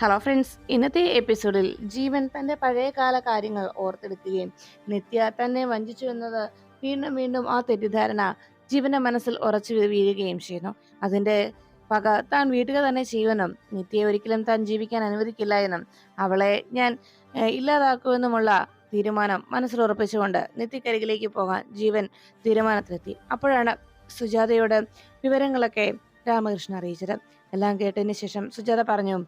Hello friends ഇന്നത്തെ എപ്പിസോഡിൽ ജീവൻ തന്റെ പഴയകാല കാര്യങ്ങൾ ഓർത്തെടുക്കുകയും നിത്യ തന്നെ വഞ്ചിച്ചു എന്നത് വീണ്ടും വീണ്ടും ആ തെറ്റിദ്ധാരണ ജീവന്റെ മനസ്സിൽ ഉറച്ചു വീഴുകയും ചെയ്യുന്നു. അതിന്റെ പക താൻ വീട്ടുക തന്നെ ചെയ്യുമെന്നും നിത്യയെ ഒരിക്കലും താൻ ജീവിക്കാൻ അനുവദിക്കില്ല എന്നും അവളെ ഞാൻ ഇല്ലാതാക്കുമെന്നുമുള്ള തീരുമാനം മനസ്സിൽ ഉറപ്പിച്ചുകൊണ്ട് നിത്യക്കരികിലേക്ക് പോകാൻ ജീവൻ തീരുമാനത്തിലെത്തി. അപ്പോഴാണ് സുജാതയോട് വിവരങ്ങളൊക്കെ രാമകൃഷ്ണൻ അറിയിച്ചത്. എല്ലാം കേട്ടതിന് ശേഷം സുജാത പറഞ്ഞു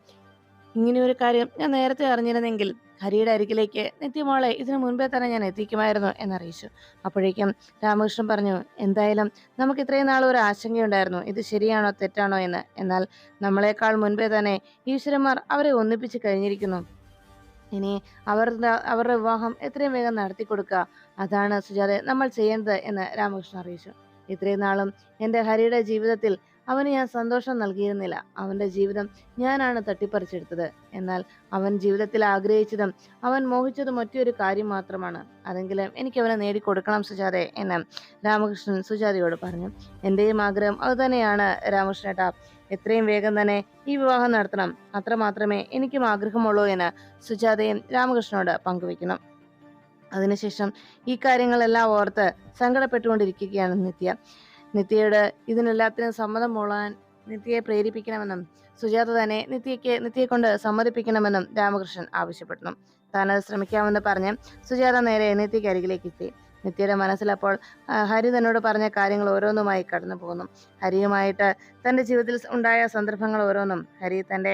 ഇങ്ങനെ ഒരു കാര്യം ഞാൻ നേരത്തെ അറിഞ്ഞിരുന്നെങ്കിൽ ഹരിയുടെ അരികിലേക്ക് നിത്യമോളെ ഇതിനു മുൻപേ തന്നെ ഞാൻ എത്തിക്കുമായിരുന്നു എന്നറിയിച്ചു. അപ്പോഴേക്കും രാമകൃഷ്ണൻ പറഞ്ഞു എന്തായാലും നമുക്ക് ഇത്രയും നാൾ ഒരു ആശങ്കയുണ്ടായിരുന്നു. ഇത് ശരിയാണോ തെറ്റാണോ എന്ന്. എന്നാൽ നമ്മളെക്കാൾ മുൻപേ തന്നെ ഈശ്വരന്മാർ അവരെ ഒന്നിപ്പിച്ച് കഴിഞ്ഞിരിക്കുന്നു. ഇനി അവരുടെ അവരുടെ വിവാഹം എത്രയും വേഗം നടത്തി കൊടുക്കുക. അതാണ് സുജാതെ നമ്മൾ ചെയ്യേണ്ടത് എന്ന് രാമകൃഷ്ണൻ അറിയിച്ചു. ഇത്രയും നാളും എന്റെ ഹരിയുടെ ജീവിതത്തിൽ അവന് ഞാൻ സന്തോഷം നൽകിയിരുന്നില്ല. അവന്റെ ജീവിതം ഞാനാണ് തട്ടിപ്പറിച്ചെടുത്തത്. എന്നാൽ അവൻ ജീവിതത്തിൽ ആഗ്രഹിച്ചതും അവൻ മോഹിച്ചതും ഒറ്റയൊരു കാര്യം മാത്രമാണ്. അതെങ്കിലും എനിക്ക് അവനെ നേടിക്കൊടുക്കണം സുജാതെ എന്ന് രാമകൃഷ്ണൻ സുജാതയോട് പറഞ്ഞു. എന്റെയും ആഗ്രഹം അതുതന്നെയാണ് രാമകൃഷ്ണേട്ടാ എത്രയും വേഗം തന്നെ ഈ വിവാഹം നടത്തണം. അത്രമാത്രമേ എനിക്കും ആഗ്രഹമുള്ളൂ എന്ന് സുജാതയും രാമകൃഷ്ണനോട് പങ്കുവെക്കണം അതിനുശേഷം ഈ കാര്യങ്ങളെല്ലാം ഓർത്ത് സങ്കടപ്പെട്ടുകൊണ്ടിരിക്കുകയാണ് നിത്യ. നിത്യയുടെ ഇതിനെല്ലാത്തിനും സമ്മതം മൂളാൻ നിത്യയെ പ്രേരിപ്പിക്കണമെന്നും സുജാത തന്നെ നിത്യയ്ക്ക് നിത്യയെ കൊണ്ട് സമ്മതിപ്പിക്കണമെന്നും രാമകൃഷ്ണൻ ആവശ്യപ്പെടുന്നു. താനത് ശ്രമിക്കാമെന്ന് പറഞ്ഞ് സുജാത നേരെ നിത്യയ്ക്ക് അരികിലേക്ക് എത്തി. നിത്യയുടെ മനസ്സിലപ്പോൾ ഹരി തന്നോട് പറഞ്ഞ കാര്യങ്ങൾ ഓരോന്നുമായി കടന്നു പോകുന്നു. ഹരിയുമായിട്ട് തന്റെ ജീവിതത്തിൽ ഉണ്ടായ സന്ദർഭങ്ങൾ ഓരോന്നും ഹരി തന്റെ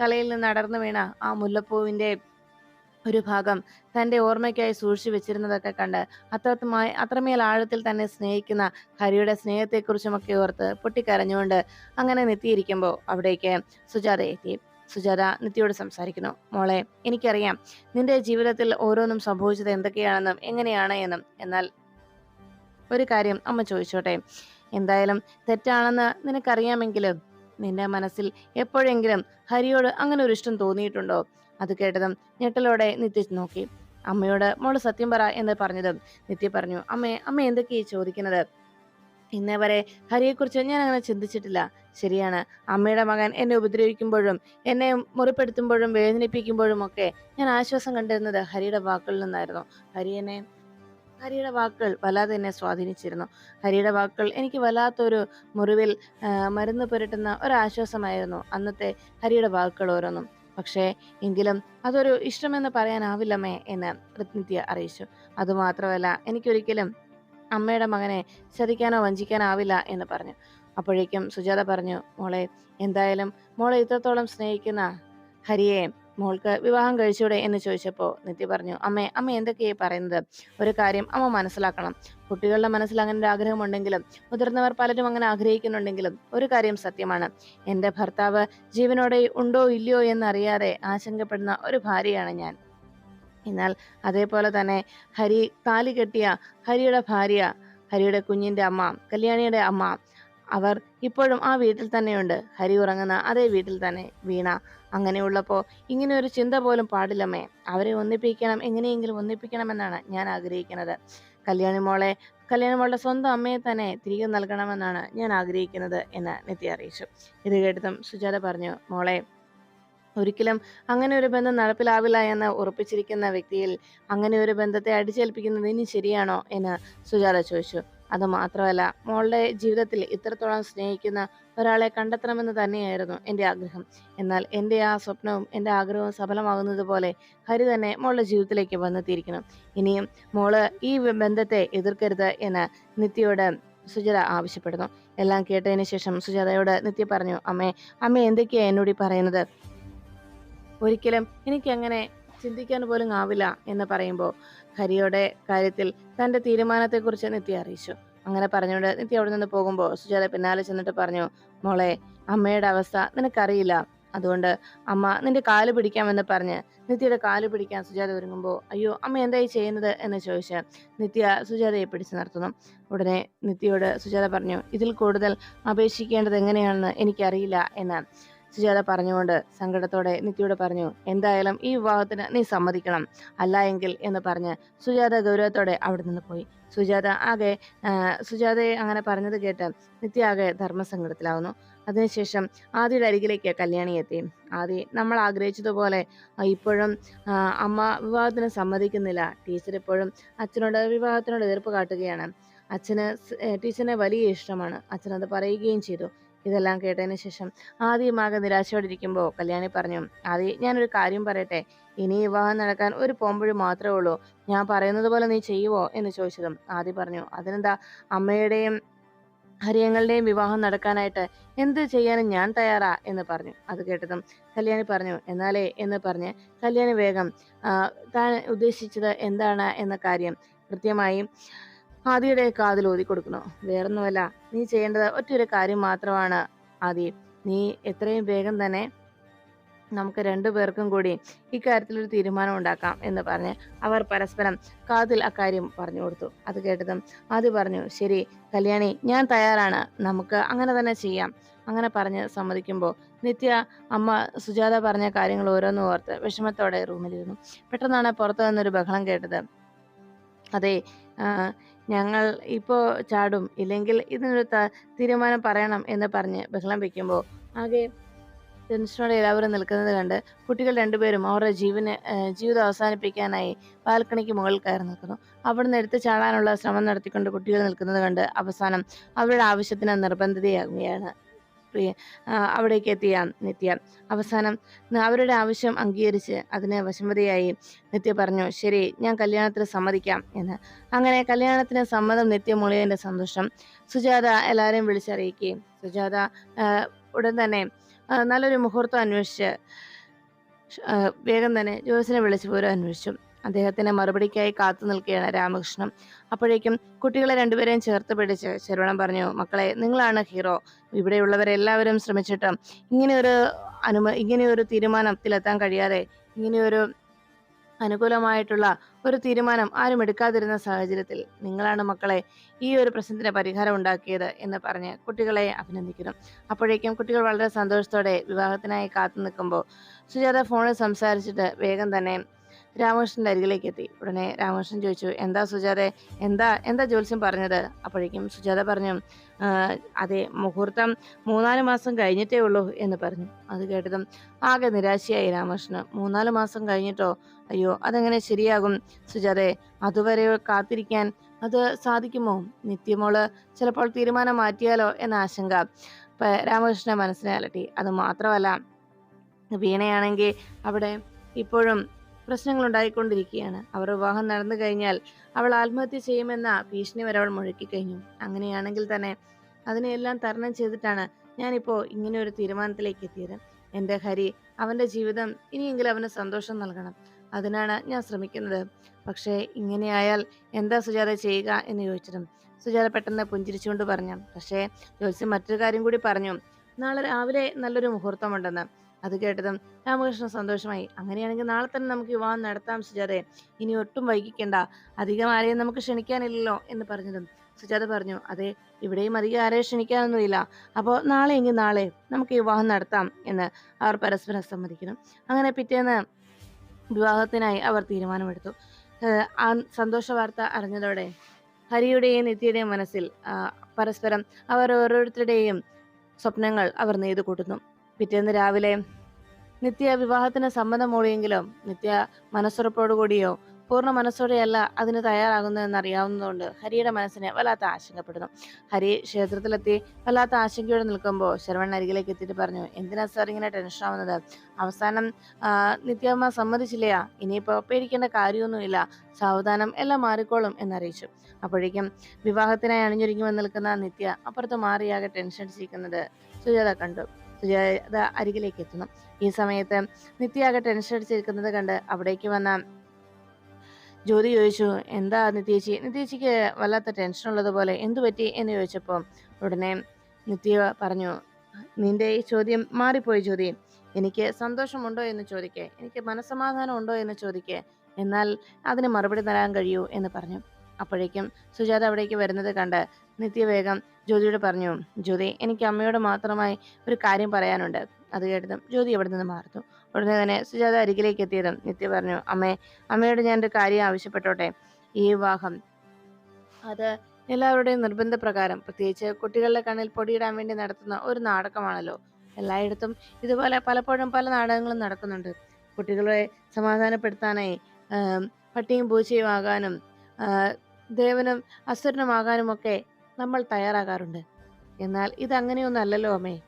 തലയിൽ നിന്ന് അടർന്നു വീണ ആ മുല്ലപ്പൂവിന്റെ ഒരു ഭാഗം തന്റെ ഓർമ്മയ്ക്കായി സൂക്ഷിച്ചു വെച്ചിരുന്നതൊക്കെ കണ്ട് അത്രത്തുമായി അത്രമേൽ ആഴത്തിൽ തന്നെ സ്നേഹിക്കുന്ന ഹരിയുടെ സ്നേഹത്തെക്കുറിച്ചുമൊക്കെ ഓർത്ത് പൊട്ടിക്കരഞ്ഞുകൊണ്ട് അങ്ങനെ നിത്തിയിരിക്കുമ്പോൾ അവിടേക്ക് സുജാത എത്തി. സുജാത നിത്യയോട് സംസാരിക്കുന്നു. മോളെ എനിക്കറിയാം നിന്റെ ജീവിതത്തിൽ ഓരോന്നും സംഭവിച്ചത് എന്തൊക്കെയാണെന്നും എങ്ങനെയാണ് എന്നും. എന്നാൽ ഒരു കാര്യം അമ്മ ചോദിച്ചോട്ടെ. എന്തായാലും തെറ്റാണെന്ന് നിനക്കറിയാമെങ്കിലും നിന്റെ മനസ്സിൽ എപ്പോഴെങ്കിലും ഹരിയോട് അങ്ങനെ ഒരു ഇഷ്ടം തോന്നിയിട്ടുണ്ടോ? അത് കേട്ടതും ഞെട്ടലോടെ നിത്യ നോക്കി. അമ്മയോട് മോൾ സത്യം പറ എന്ന് പറഞ്ഞതും നിത്യ പറഞ്ഞു അമ്മേ അമ്മ എന്തൊക്കെയാ ചോദിക്കുന്നത്? ഇന്നേ വരെ ഹരിയെക്കുറിച്ച് ഞാൻ അങ്ങനെ ചിന്തിച്ചിട്ടില്ല. ശരിയാണ് അമ്മയുടെ മകൻ എന്നെ ഉപദ്രവിക്കുമ്പോഴും എന്നെ മുറിപ്പെടുത്തുമ്പോഴും വേദനിപ്പിക്കുമ്പോഴും ഒക്കെ ഞാൻ ആശ്വാസം കണ്ടിരുന്നത് ഹരിയുടെ വാക്കുകളിൽ നിന്നായിരുന്നു. ഹരി എന്നെ ഹരിയുടെ വാക്കുകൾ വല്ലാതെ എന്നെ സ്വാധീനിച്ചിരുന്നു. ഹരിയുടെ വാക്കുകൾ എനിക്ക് വല്ലാത്തൊരു മുറിവിൽ മരുന്ന് പുരട്ടുന്ന ഒരാശ്വാസമായിരുന്നു അന്നത്തെ ഹരിയുടെ വാക്കുകൾ ഓരോന്നും. പക്ഷേ എങ്കിലും അതൊരു ഇഷ്ടമെന്ന് പറയാനാവില്ലമ്മേ എന്ന് പ്രതിനിധ്യ അറിയിച്ചു. അതുമാത്രമല്ല എനിക്കൊരിക്കലും അമ്മയുടെ മകനെ ചതിക്കാനോ വഞ്ചിക്കാനോ ആവില്ല എന്ന് പറഞ്ഞു. അപ്പോഴേക്കും സുജാത പറഞ്ഞു മോളെ എന്തായാലും മോളെ ഇത്രത്തോളം സ്നേഹിക്കുന്ന ഹരിയെ മോൾക്ക് വിവാഹം കഴിച്ചൂടെ എന്ന് ചോദിച്ചപ്പോൾ നിത്യ പറഞ്ഞു അമ്മേ അമ്മ എന്തൊക്കെയായി പറയുന്നത്? ഒരു കാര്യം അമ്മ മനസ്സിലാക്കണം. കുട്ടികളുടെ മനസ്സിൽ അങ്ങനെ ഒരു ആഗ്രഹമുണ്ടെങ്കിലും മുതിർന്നവർ പലരും അങ്ങനെ ആഗ്രഹിക്കുന്നുണ്ടെങ്കിലും ഒരു കാര്യം സത്യമാണ്. എന്റെ ഭർത്താവ് ജീവനോടെ ഉണ്ടോ ഇല്ലയോ എന്നറിയാതെ ആശങ്കപ്പെടുന്ന ഒരു ഭാര്യയാണ് ഞാൻ. എന്നാൽ അതേപോലെ തന്നെ ഹരി താലി കെട്ടിയ ഹരിയുടെ ഭാര്യ ഹരിയുടെ കുഞ്ഞിന്റെ അമ്മ കല്യാണിയുടെ അമ്മ അവർ ഇപ്പോഴും ആ വീട്ടിൽ തന്നെയുണ്ട്. ഹരി ഉറങ്ങുന്ന അതേ വീട്ടിൽ തന്നെ വീണ അങ്ങനെയുള്ളപ്പോൾ ഇങ്ങനെ ഒരു ചിന്ത പോലും പാടില്ലമ്മേ. അവരെ ഒന്നിപ്പിക്കണം എങ്ങനെയെങ്കിലും ഒന്നിപ്പിക്കണമെന്നാണ് ഞാൻ ആഗ്രഹിക്കുന്നത്. കല്യാണി മോളെ കല്യാണി മോളുടെ സ്വന്തം അമ്മയെ തന്നെ തിരികെ നൽകണമെന്നാണ് ഞാൻ ആഗ്രഹിക്കുന്നത് എന്ന് നിത്യ അറിയിച്ചു. ഇത് കേട്ടതും സുജാത പറഞ്ഞു മോളെ ഒരിക്കലും അങ്ങനെ ഒരു ബന്ധം നടപ്പിലാവില്ല എന്ന് ഉറപ്പിച്ചിരിക്കുന്ന വ്യക്തിയിൽ അങ്ങനെ ഒരു ബന്ധത്തെ അടിച്ചേൽപ്പിക്കുന്നത് ഇനി ശരിയാണോ? എന്ന് സുജാത ചോദിച്ചു. അത് മാത്രമല്ല മോളുടെ ജീവിതത്തിൽ ഇത്രത്തോളം സ്നേഹിക്കുന്ന ഒരാളെ കണ്ടെത്തണമെന്ന് തന്നെയായിരുന്നു എന്റെ ആഗ്രഹം. എന്നാൽ എന്റെ ആ സ്വപ്നവും എന്റെ ആഗ്രഹവും സഫലമാകുന്നത് പോലെ ഹരി തന്നെ മോളുടെ ജീവിതത്തിലേക്ക് വന്നെത്തിയിരിക്കണം. ഇനിയും മോൾ ഈ ബന്ധത്തെ എതിർക്കരുത് എന്ന് നിത്യയോട് സുജാത ആവശ്യപ്പെടുന്നു. എല്ലാം കേട്ടതിന് ശേഷം സുജാതയോട് നിത്യ പറഞ്ഞു അമ്മേ അമ്മ എന്തൊക്കെയാ എന്നോട് പറയുന്നത്? ഒരിക്കലും എനിക്കങ്ങനെ ചിന്തിക്കാൻ പോലും ആവില്ല എന്ന് പറയുമ്പോൾ ഹരിയുടെ കാര്യത്തിൽ തന്റെ തീരുമാനത്തെക്കുറിച്ച് നിത്യ അറിയിച്ചു. അങ്ങനെ പറഞ്ഞുകൊണ്ട് നിത്യ അവിടെ നിന്ന് പോകുമ്പോൾ സുജാത പിന്നാലെ ചെന്നിട്ട് പറഞ്ഞു മോളെ അമ്മയുടെ അവസ്ഥ നിനക്കറിയില്ല. അതുകൊണ്ട് അമ്മ നിന്റെ കാൽ പിടിക്കാമെന്ന് പറഞ്ഞ് നിത്യയുടെ കാൽ പിടിക്കാൻ സുജാത ഒരുങ്ങുമ്പോൾ അയ്യോ അമ്മ എന്തായി ചെയ്യുന്നത്? എന്ന് ചോദിച്ച് നിത്യ സുജാതയെ പിടിച്ചു നിർത്തുന്നു. ഉടനെ നിത്യയോട് സുജാത പറഞ്ഞു ഇതിൽ കൂടുതൽ അപേക്ഷിക്കേണ്ടത് എങ്ങനെയാണെന്ന് എനിക്കറിയില്ല എന്ന് സുജാത പറഞ്ഞുകൊണ്ട് സങ്കടത്തോടെ നിത്യയോട് പറഞ്ഞു എന്തായാലും ഈ വിവാഹത്തിന് നീ സമ്മതിക്കണം. അല്ല എങ്കിൽ എന്ന് പറഞ്ഞ് സുജാത ഗൗരവത്തോടെ അവിടെ നിന്ന് പോയി. സുജാത ആകെ സുജാതയെ അങ്ങനെ പറഞ്ഞത് കേട്ട് നിത്യ ആകെ ധർമ്മസങ്കടത്തിലാവുന്നു. അതിനുശേഷം ആദിയുടെ അരികിലേക്ക് കല്യാണി എത്തി. ആദി നമ്മൾ ആഗ്രഹിച്ചതുപോലെ ഇപ്പോഴും അമ്മ വിവാഹത്തിന് സമ്മതിക്കുന്നില്ല. ടീച്ചർ ഇപ്പോഴും അച്ഛനോട് വിവാഹത്തിനോട് എതിർപ്പ് കാട്ടുകയാണ്. അച്ഛന് ടീച്ചറിനെ വലിയ ഇഷ്ടമാണ്. അച്ഛനത് പറയുകയും ചെയ്തു. ഇതെല്ലാം കേട്ടതിന് ശേഷം ആദ്യം ആകെ നിരാശയോടെ ഇരിക്കുമ്പോൾ കല്യാണി പറഞ്ഞു ആദി ഞാനൊരു കാര്യം പറയട്ടെ. ഇനി വിവാഹം നടക്കാൻ ഒരു പോമ്പഴി മാത്രമേ ഉള്ളൂ. ഞാൻ പറയുന്നത് പോലെ നീ ചെയ്യുവോ? എന്ന് ചോദിച്ചതും ആദി പറഞ്ഞു അതിനെന്താ അമ്മയുടെയും ഹരിയങ്ങളുടെയും വിവാഹം നടക്കാനായിട്ട് എന്ത് ചെയ്യാനും ഞാൻ തയ്യാറാ? എന്ന് പറഞ്ഞു അത് കേട്ടതും കല്യാണി പറഞ്ഞു എന്നാലേ എന്ന് പറഞ്ഞ് കല്യാണി വേഗം താൻ ഉദ്ദേശിച്ചത് എന്താണ് എന്ന കാര്യം കൃത്യമായി ആദിയുടെ കാതിൽ ഓതി കൊടുക്കണോ വേറൊന്നുമല്ല നീ ചെയ്യേണ്ടത് ഒറ്റൊരു കാര്യം മാത്രമാണ് ആദി. നീ എത്രയും വേഗം തന്നെ നമുക്ക് രണ്ടു പേർക്കും കൂടി ഇക്കാര്യത്തിൽ ഒരു തീരുമാനം ഉണ്ടാക്കാം എന്ന് പറഞ്ഞ് അവർ പരസ്പരം കാതിൽ അക്കാര്യം പറഞ്ഞു കൊടുത്തു. അത് കേട്ടതും ആദ്യ പറഞ്ഞു ശരി കല്യാണി ഞാൻ തയ്യാറാണ്. നമുക്ക് അങ്ങനെ തന്നെ ചെയ്യാം. അങ്ങനെ പറഞ്ഞ് സമ്മതിക്കുമ്പോൾ നിത്യ അമ്മ സുജാത പറഞ്ഞ കാര്യങ്ങൾ ഓരോന്നും ഓർത്ത് വിഷമത്തോടെ റൂമിലിരുന്നു. പെട്ടെന്നാണ് പുറത്തു നിന്നൊരു ബഹളം കേട്ടത്. അതെ ഞങ്ങൾ ഇപ്പോൾ ചാടും. ഇല്ലെങ്കിൽ ഇതിനൊരു തീരുമാനം പറയണം എന്ന് പറഞ്ഞ് ബഹളം വയ്ക്കുമ്പോൾ ആകെ ടെൻഷനോടെ എല്ലാവരും നിൽക്കുന്നത് കണ്ട് കുട്ടികൾ രണ്ടുപേരും അവരുടെ ജീവന് ജീവിതം അവസാനിപ്പിക്കാനായി ബാൽക്കണിക്ക് മുകളിൽ കയറി നിൽക്കുന്നു. അവിടുന്ന് എടുത്ത് ചാടാനുള്ള ശ്രമം നടത്തിക്കൊണ്ട് കുട്ടികൾ നിൽക്കുന്നത് കണ്ട് അവസാനം അവരുടെ ആവശ്യത്തിന് നിർബന്ധിതയാകുകയാണ്. പ്രിയ അവിടേക്ക് എത്തിയ നിത്യ. അവസാനം അവരുടെ ആവശ്യം അംഗീകരിച്ച് അതിനെ വശമതിയായി നിത്യ പറഞ്ഞു ശരി ഞാൻ കല്യാണത്തിന് സമ്മതിക്കാം എന്ന്. അങ്ങനെ കല്യാണത്തിന് സമ്മതം നിത്യ മുളിയതിന്റെ സന്തോഷം. സുജാത എല്ലാവരെയും വിളിച്ചറിയിക്കുകയും സുജാത ഉടൻ തന്നെ നല്ലൊരു മുഹൂർത്തം അന്വേഷിച്ച് വേഗം തന്നെ ജോസിനെ വിളിച്ചു പോലും അന്വേഷിച്ചു. അദ്ദേഹത്തിന്റെ മറുപടിക്കായി കാത്തു നിൽക്കുകയാണ് രാമകൃഷ്ണൻ. അപ്പോഴേക്കും കുട്ടികളെ രണ്ടുപേരെയും ചേർത്ത് പിടിച്ച് ശരവണൻ പറഞ്ഞു മക്കളെ നിങ്ങളാണ് ഹീറോ. ഇവിടെയുള്ളവരെല്ലാവരും ശ്രമിച്ചിട്ട് ഇങ്ങനെയൊരു അനുമ ഇങ്ങനെയൊരു തീരുമാനത്തിലെത്താൻ കഴിയാതെ ഇങ്ങനെയൊരു അനുകൂലമായിട്ടുള്ള ഒരു തീരുമാനം ആരും എടുക്കാതിരുന്ന സാഹചര്യത്തിൽ നിങ്ങളാണ് മക്കളെ ഈ ഒരു പ്രശ്നത്തിന് പരിഹാരം ഉണ്ടാക്കിയത് എന്ന് പറഞ്ഞ് കുട്ടികളെ അഭിനന്ദിക്കുന്നു. അപ്പോഴേക്കും കുട്ടികൾ വളരെ സന്തോഷത്തോടെ വിവാഹത്തിനായി കാത്തു നിൽക്കുമ്പോൾ സുജാത ഫോണിൽ സംസാരിച്ചിട്ട് വേഗം തന്നെ രാമകൃഷ്ണന്റെ അരികിലേക്ക് എത്തി ഉടനെ രാമകൃഷ്ണൻ ചോദിച്ചു എന്താ സുജാതെ? എന്താ എന്താ ജോത്സ്യം പറഞ്ഞത്? അപ്പോഴേക്കും സുജാത പറഞ്ഞു "ആ, അതെ മുഹൂർത്തം മൂന്നാൽ മാസം കഴിഞ്ഞിട്ടേ ഉള്ളൂ എന്ന് പറഞ്ഞു. അത് കേട്ടതും ആകെ നിരാശയായി രാമകൃഷ്ണൻ. മൂന്നാൽ മാസം കഴിഞ്ഞിട്ടോ? അയ്യോ അതെങ്ങനെ ശരിയാകും? സുജാതെ അതുവരെ കാത്തിരിക്കാൻ അത് സാധിക്കുമോ? നിത്യമോൾ ചിലപ്പോൾ തീരുമാനം മാറ്റിയാലോ എന്ന ആശങ്ക രാമകൃഷ്ണ മനസ്സിനെ അലട്ടി. അത് മാത്രമല്ല വീണയാണെങ്കിൽ അവിടെ ഇപ്പോഴും പ്രശ്നങ്ങൾ ഉണ്ടായിക്കൊണ്ടിരിക്കുകയാണ് അവർ വിവാഹം നടന്നു കഴിഞ്ഞാൽ അവൾ ആത്മഹത്യ ചെയ്യുമെന്ന ഭീഷണി വരെ അവൾ മുഴക്കി കഴിഞ്ഞു. അങ്ങനെയാണെങ്കിൽ തന്നെ അതിനെയെല്ലാം തരണം ചെയ്തിട്ടാണ് ഞാനിപ്പോൾ ഇങ്ങനെ ഒരു തീരുമാനത്തിലേക്ക് എത്തിയത്. എന്റെ ഹരി അവന്റെ ജീവിതം ഇനിയെങ്കിലും അവന് സന്തോഷം നൽകണം. അതിനാണ് ഞാൻ ശ്രമിക്കുന്നത്. പക്ഷേ ഇങ്ങനെയായാൽ എന്താ സുജാത ചെയ്യുക എന്ന് ചോദിച്ചിരുന്നു സുജാത പെട്ടെന്ന് പുഞ്ചിരിച്ചുകൊണ്ട് പറഞ്ഞു. പക്ഷേ ജോത്സ്യം മറ്റൊരു കാര്യം കൂടി പറഞ്ഞു. നാളെ രാവിലെ നല്ലൊരു മുഹൂർത്തമുണ്ടെന്ന്. അത് കേട്ടതും രാമകൃഷ്ണൻ സന്തോഷമായി. അങ്ങനെയാണെങ്കിൽ നാളെ തന്നെ നമുക്ക് വിവാഹം നടത്താം സുജാതെ. ഇനി ഒട്ടും വൈകിക്കണ്ട. അധികം ആരെയും നമുക്ക് ക്ഷണിക്കാനില്ലല്ലോ എന്ന് പറഞ്ഞതും സുജാത പറഞ്ഞു. അതെ ഇവിടെയും അധികം ആരെയും ക്ഷണിക്കാനൊന്നുമില്ല. അപ്പോൾ നാളെ എങ്കിൽ നാളെ നമുക്ക് വിവാഹം നടത്താം എന്ന് അവർ പരസ്പരം സമ്മതിക്കണം അങ്ങനെ പിറ്റേന്ന് വിവാഹത്തിനായി അവർ തീരുമാനമെടുത്തു. ആ സന്തോഷ വാർത്ത അറിഞ്ഞതോടെ ഹരിയുടെയും നിത്യയുടെയും മനസ്സിൽ പരസ്പരം അവർ ഓരോരുത്തരുടെയും സ്വപ്നങ്ങൾ അവർ നെയ്തു കൂട്ടുന്നു പിറ്റേന്ന് രാവിലെ നിത്യ വിവാഹത്തിന് സമ്മതം മൂളിയെങ്കിലും നിത്യ മനസ്സുറപ്പോടുകൂടിയോ പൂർണ മനസ്സോടെയല്ല അതിന് തയ്യാറാകുന്നതെന്ന് അറിയാവുന്നതുകൊണ്ട് ഹരിയുടെ മനസ്സിനെ വല്ലാത്ത ആശങ്കപ്പെടുന്നു. ഹരി ക്ഷേത്രത്തിലെത്തി വല്ലാത്ത ആശങ്കയോടെ നിൽക്കുമ്പോൾ ശരവൺ അരികിലേക്ക് എത്തിയിട്ട് പറഞ്ഞു എന്തിനാ സാർ ഇങ്ങനെ ടെൻഷൻ ആവുന്നത്? അവസാനം നിത്യാമ്മ സമ്മതിച്ചില്ലയാ ഇനിയിപ്പോൾ പേടിക്കേണ്ട കാര്യമൊന്നുമില്ല. സാവധാനം എല്ലാം മാറിക്കോളും എന്നറിയിച്ചു. അപ്പോഴേക്കും വിവാഹത്തിനായി അണിഞ്ഞൊരുങ്ങി വന്ന് നിൽക്കുന്ന നിത്യ അപ്പുറത്ത് മാറിയാകെ ടെൻഷൻ അടിച്ചിരിക്കുന്നത് സുജാത കണ്ടു. അരികിലേക്ക് എത്തുന്നു. ഈ സമയത്ത് നിത്യയാകെ ടെൻഷൻ അടിച്ചിരിക്കുന്നത് കണ്ട് അവിടേക്ക് വന്ന ജ്യോതി ചോദിച്ചു എന്താ നിത്യേച്ചി നിത്യേച്ചിക്ക് വല്ലാത്ത ടെൻഷൻ ഉള്ളതുപോലെ എന്തു പറ്റി? എന്ന് ചോദിച്ചപ്പോൾ ഉടനെ നിത്യ പറഞ്ഞു നിന്റെ ഈ ചോദ്യം മാറിപ്പോയി ജ്യോതി. എനിക്ക് സന്തോഷമുണ്ടോ എന്ന് ചോദിക്കേ. എനിക്ക് മനസ്സമാധാനം ഉണ്ടോ എന്ന് ചോദിക്കേ. എന്നാൽ അതിന് മറുപടി തരാൻ കഴിയൂ എന്ന് പറഞ്ഞു. അപ്പോഴേക്കും സുജാത അവിടേക്ക് വരുന്നത് കണ്ട് നിത്യ വേഗം ജ്യോതിയോട് പറഞ്ഞു ജ്യോതി എനിക്ക് അമ്മയോട് മാത്രമായി ഒരു കാര്യം പറയാനുണ്ട്. അത് കേട്ടതും ജ്യോതി അവിടെ നിന്ന് മാറുന്നു. ഉടനെ തന്നെ സുജാത അരികിലേക്ക് എത്തിയതും നിത്യ പറഞ്ഞു അമ്മേ അമ്മയോട് ഞാൻ ഒരു കാര്യം ആവശ്യപ്പെട്ടോട്ടെ? ഈ വിവാഹം. അത് എല്ലാവരുടെയും നിർബന്ധപ്രകാരം പ്രത്യേകിച്ച് കുട്ടികളുടെ കണ്ണിൽ പൊടിയിടാൻ വേണ്ടി നടത്തുന്ന ഒരു നാടകമാണല്ലോ. എല്ലായിടത്തും ഇതുപോലെ പലപ്പോഴും പല നാടകങ്ങളും നടക്കുന്നുണ്ട്. കുട്ടികളെ സമാധാനപ്പെടുത്താനായി പട്ടിയും പൂച്ചയും ആകാനും ദേവനും അസുരനുമാകാനും ഒക്കെ നമ്മൾ തയ്യാറാകാറുണ്ട്. എന്നാൽ ഇത് അല്ലല്ലോ അമ്മേ.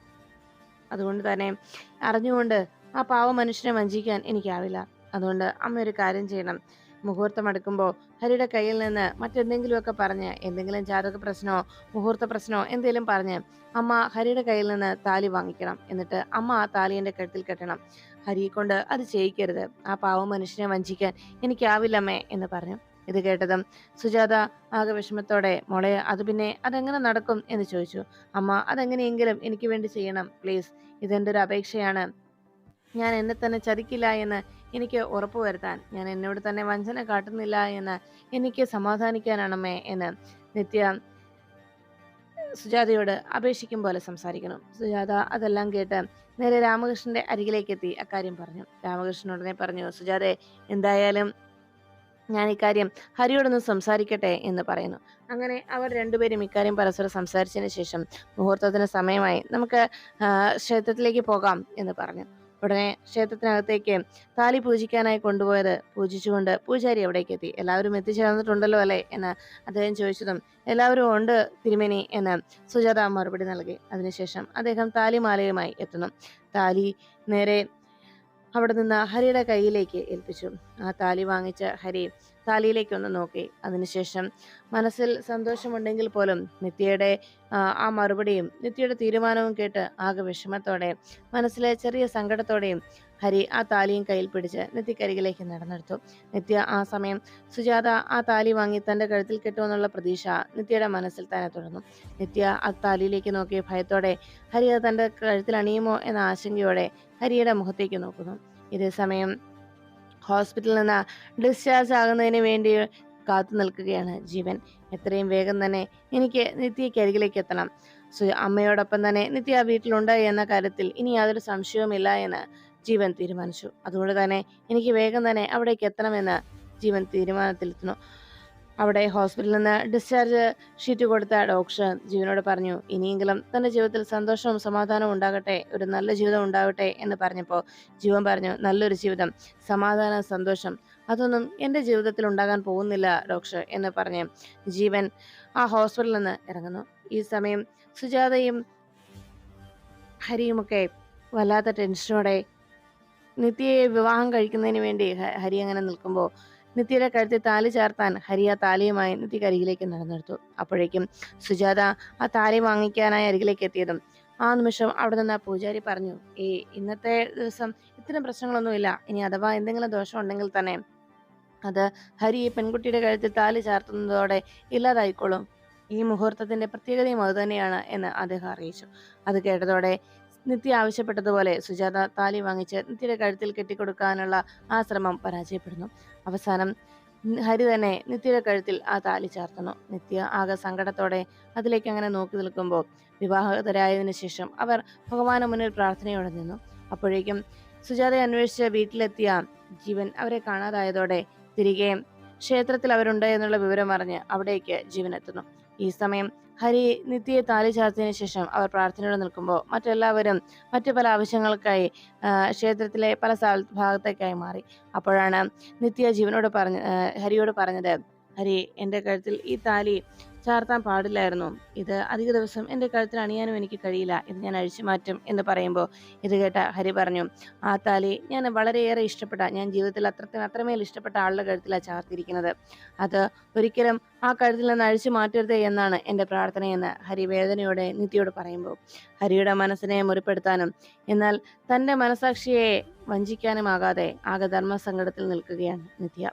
അതുകൊണ്ട് തന്നെ അറിഞ്ഞുകൊണ്ട് ആ പാവ മനുഷ്യനെ വഞ്ചിക്കാൻ എനിക്കാവില്ല. അതുകൊണ്ട് അമ്മ ഒരു കാര്യം ചെയ്യണം. മുഹൂർത്തം അടുക്കുമ്പോൾ ഹരിയുടെ കയ്യിൽ നിന്ന് മറ്റെന്തെങ്കിലുമൊക്കെ പറഞ്ഞ് എന്തെങ്കിലും ജാതക പ്രശ്നമോ മുഹൂർത്ത പ്രശ്നമോ എന്തെങ്കിലും പറഞ്ഞ് അമ്മ ഹരിയുടെ കയ്യിൽ നിന്ന് താലി വാങ്ങിക്കണം. എന്നിട്ട് അമ്മ ആ താലി എന്റെ കഴുത്തിൽ കെട്ടണം. ഹരിയെ കൊണ്ട് അത് ചെയ്യിക്കരുത്. ആ പാവ മനുഷ്യനെ വഞ്ചിക്കാൻ എനിക്കാവില്ലമ്മേ എന്ന് പറഞ്ഞു. ഇത് കേട്ടതും സുജാത ആകെ വിഷമത്തോടെ മോളെ അത് പിന്നെ അതെങ്ങനെ നടക്കും? എന്ന് ചോദിച്ചു. അമ്മ അതെങ്ങനെയെങ്കിലും എനിക്ക് വേണ്ടി ചെയ്യണം പ്ലീസ്. ഇതെന്റെ ഒരു അപേക്ഷയാണ്? ഞാൻ എന്നെ തന്നെ ചതിക്കില്ല എന്ന് എനിക്ക് ഉറപ്പുവരുത്താൻ ഞാൻ എന്നോട് തന്നെ വഞ്ചന കാട്ടുന്നില്ല എന്ന് എനിക്ക് സമാധാനിക്കാനാണമ്മേ എന്ന് നിത്യ സുജാതയോട് അപേക്ഷിക്കും പോലെ സംസാരിക്കണം സുജാത അതെല്ലാം കേട്ട് നേരെ രാമകൃഷ്ണന്റെ അരികിലേക്ക് എത്തി അക്കാര്യം പറഞ്ഞു. രാമകൃഷ്ണൻ ഉടനെ പറഞ്ഞു സുജാതെ എന്തായാലും ഞാൻ ഇക്കാര്യം ഹരിയോടൊന്ന് സംസാരിക്കട്ടെ എന്ന് പറയുന്നു. അങ്ങനെ അവർ രണ്ടുപേരും ഇക്കാര്യം പരസ്പരം സംസാരിച്ചതിന് ശേഷം മുഹൂർത്തത്തിന് സമയമായി നമുക്ക് ക്ഷേത്രത്തിലേക്ക് പോകാം എന്ന് പറഞ്ഞു. ഉടനെ ക്ഷേത്രത്തിനകത്തേക്ക് താലി പൂജിക്കാനായി കൊണ്ടുപോയത് പൂജിച്ചുകൊണ്ട് പൂജാരി അവിടേക്ക് എത്തി. എല്ലാവരും എത്തിച്ചേർന്നിട്ടുണ്ടല്ലോ അല്ലേ എന്ന് അദ്ദേഹം ചോദിച്ചതും എല്ലാവരും ഉണ്ട് തിരുമേനി എന്ന് സുജാത മറുപടി നൽകി. അതിനുശേഷം അദ്ദേഹം താലിമാലയുമായി എത്തുന്നു. താലി നേരെ അവിടെ നിന്ന് ഹരിയുടെ കയ്യിലേക്ക് ഏൽപ്പിച്ചു. ആ താലി വാങ്ങിച്ച ഹരി താലിയിലേക്ക് ഒന്ന് നോക്കി. അതിനുശേഷം മനസ്സിൽ സന്തോഷമുണ്ടെങ്കിൽ പോലും നിത്യയുടെ ആ, മറുപടിയും നിത്യയുടെ തീരുമാനവും കേട്ട് ആകെ വിഷമത്തോടെ മനസ്സിലെ ചെറിയ സങ്കടത്തോടെയും ഹരി ആ താലിയും കയ്യിൽ പിടിച്ച് നിത്യക്കരികിലേക്ക് നടന്നെടുത്തു. നിത്യ ആ സമയം സുജാത ആ താലി വാങ്ങി തന്റെ കഴുത്തിൽ കിട്ടുമെന്നുള്ള പ്രതീക്ഷ നിത്യയുടെ മനസ്സിൽ തന്നെ തുടർന്നു. നിത്യ ആ താലിയിലേക്ക് നോക്കി ഭയത്തോടെ ഹരി അത് തന്റെ കഴുത്തിൽ അണിയുമോ എന്ന ആശങ്കയോടെ ഹരിയുടെ മുഖത്തേക്ക് നോക്കുന്നു. ഇതേ സമയം ഹോസ്പിറ്റലിൽ നിന്ന് ഡിസ്ചാർജ് ആകുന്നതിന് വേണ്ടി കാത്തു നിൽക്കുകയാണ് ജീവൻ. എത്രയും വേഗം തന്നെ എനിക്ക് നിത്യയ്ക്ക് അരികിലേക്ക് എത്തണം. സു- അമ്മയോടൊപ്പം തന്നെ നിത്യ വീട്ടിലുണ്ട് എന്ന കാര്യത്തിൽ ഇനി യാതൊരു സംശയവുമില്ല എന്ന് ജീവൻ തീരുമാനിച്ചു. അതുകൊണ്ട് തന്നെ എനിക്ക് വേഗം തന്നെ അവിടേക്ക് എത്തണമെന്ന് ജീവൻ തീരുമാനത്തിലെത്തുന്നു. അവിടെ ഹോസ്പിറ്റലിൽ നിന്ന് ഡിസ്ചാർജ് ഷീറ്റ് കൊടുത്ത ഡോക്ടർ ജീവനോട് പറഞ്ഞു ഇനിയെങ്കിലും തന്റെ ജീവിതത്തിൽ സന്തോഷവും സമാധാനവും ഉണ്ടാകട്ടെ ഒരു നല്ല ജീവിതം ഉണ്ടാകട്ടെ എന്ന് പറഞ്ഞപ്പോൾ ജീവൻ പറഞ്ഞു നല്ലൊരു ജീവിതം സമാധാനം സന്തോഷം അതൊന്നും എന്റെ ജീവിതത്തിൽ ഉണ്ടാകാൻ പോകുന്നില്ല ഡോക്ടർ എന്ന് പറഞ്ഞ് ജീവൻ ആ ഹോസ്പിറ്റലിൽ നിന്ന് ഇറങ്ങുന്നു. ഈ സമയം സുജാതയും ഹരിയുമൊക്കെ വല്ലാത്ത ടെൻഷനോടെ നിത്യയെ വിവാഹം കഴിക്കുന്നതിന് വേണ്ടി ഹരി അങ്ങനെ നിൽക്കുമ്പോൾ നിത്യയുടെ കഴുത്തിൽ താലി ചേർത്താൻ ഹരി ആ താലിയുമായി നിത്യക്ക് അരികിലേക്ക് നടന്നെടുത്തു. അപ്പോഴേക്കും സുജാത ആ താലി വാങ്ങിക്കാനായി അരികിലേക്ക് എത്തിയതും ആ നിമിഷം അവിടെ നിന്ന് ആ പൂജാരി പറഞ്ഞു ഈ ഇന്നത്തെ ദിവസം ഇത്തരം പ്രശ്നങ്ങളൊന്നുമില്ല ഇനി അഥവാ എന്തെങ്കിലും ദോഷം ഉണ്ടെങ്കിൽ തന്നെ അത് ഹരി ഈ പെൺകുട്ടിയുടെ കഴുത്തിൽ താലി ചാർത്തുന്നതോടെ ഇല്ലാതായിക്കോളും. ഈ മുഹൂർത്തത്തിന്റെ പ്രത്യേകതയും അതുതന്നെയാണ് എന്ന് അദ്ദേഹം അറിയിച്ചു. അത് കേട്ടതോടെ നിത്യ ആവശ്യപ്പെട്ടതുപോലെ സുജാത താലി വാങ്ങിച്ച് നിത്യയുടെ കഴുത്തിൽ കെട്ടിക്കൊടുക്കാനുള്ള ആ ശ്രമം പരാജയപ്പെടുന്നു. അവസാനം ഹരി തന്നെ നിത്യയുടെ കഴുത്തിൽ ആ താലി ചാർത്തുന്നു. നിത്യ ആകെ സങ്കടത്തോടെ അതിലേക്ക് അങ്ങനെ നോക്കി നിൽക്കുമ്പോൾ വിവാഹിതരായതിനു ശേഷം അവർ ഭഗവാന് മുന്നിൽ പ്രാർത്ഥനയോടെ നിന്നു. അപ്പോഴേക്കും സുജാതയെ അന്വേഷിച്ച് വീട്ടിലെത്തിയ ജീവൻ അവരെ കാണാതായതോടെ തിരികെ ക്ഷേത്രത്തിൽ അവരുണ്ട് എന്നുള്ള വിവരം അറിഞ്ഞ് അവിടേക്ക് ജീവൻ എത്തുന്നു ഈ സമയം ഹരി നിത്യയെ താലി ചാർത്തിയതിനു ശേഷം അവർ പ്രാർത്ഥനയോടെ നിൽക്കുമ്പോൾ മറ്റെല്ലാവരും മറ്റു പല ആവശ്യങ്ങൾക്കായി ക്ഷേത്രത്തിലെ പല സ്ഥല ഭാഗത്തേക്കായി മാറി. അപ്പോഴാണ് നിത്യ ജീവനോട് പറഞ്ഞ ഹരിയോട് പറഞ്ഞത് ഹരി എന്റെ കഴുത്തിൽ ഈ താലി ചാർത്താൻ പാടില്ലായിരുന്നു. ഇത് അധിക ദിവസം എന്റെ കഴുത്തിൽ അണിയാനും എനിക്ക് കഴിയില്ല ഇത് ഞാൻ അഴിച്ചു മാറ്റും എന്ന് പറയുമ്പോൾ ഇത് കേട്ട ഹരി പറഞ്ഞു ആ താലി ഞാൻ വളരെയേറെ ഇഷ്ടപ്പെട്ട ഞാൻ ജീവിതത്തിൽ അത്രത്തിന് അത്രമേൽ ഇഷ്ടപ്പെട്ട ആളുടെ കഴുത്തിലാണ് ചാർത്തിരിക്കുന്നത്. അത് ഒരിക്കലും ആ കഴുത്തിൽ നിന്ന് അഴിച്ചു മാറ്റരുത് എന്നാണ് എന്റെ പ്രാർത്ഥനയെന്ന് ഹരി വേദനയോടെ നിത്യോട് പറയുമ്പോൾ ഹരിയുടെ മനസ്സിനെ മുറിപ്പെടുത്താനും എന്നാൽ തന്റെ മനസാക്ഷിയെ വഞ്ചിക്കാനുമാകാതെ ആകെ ധർമ്മസങ്കടത്തിൽ നിൽക്കുകയാണ് നിത്യ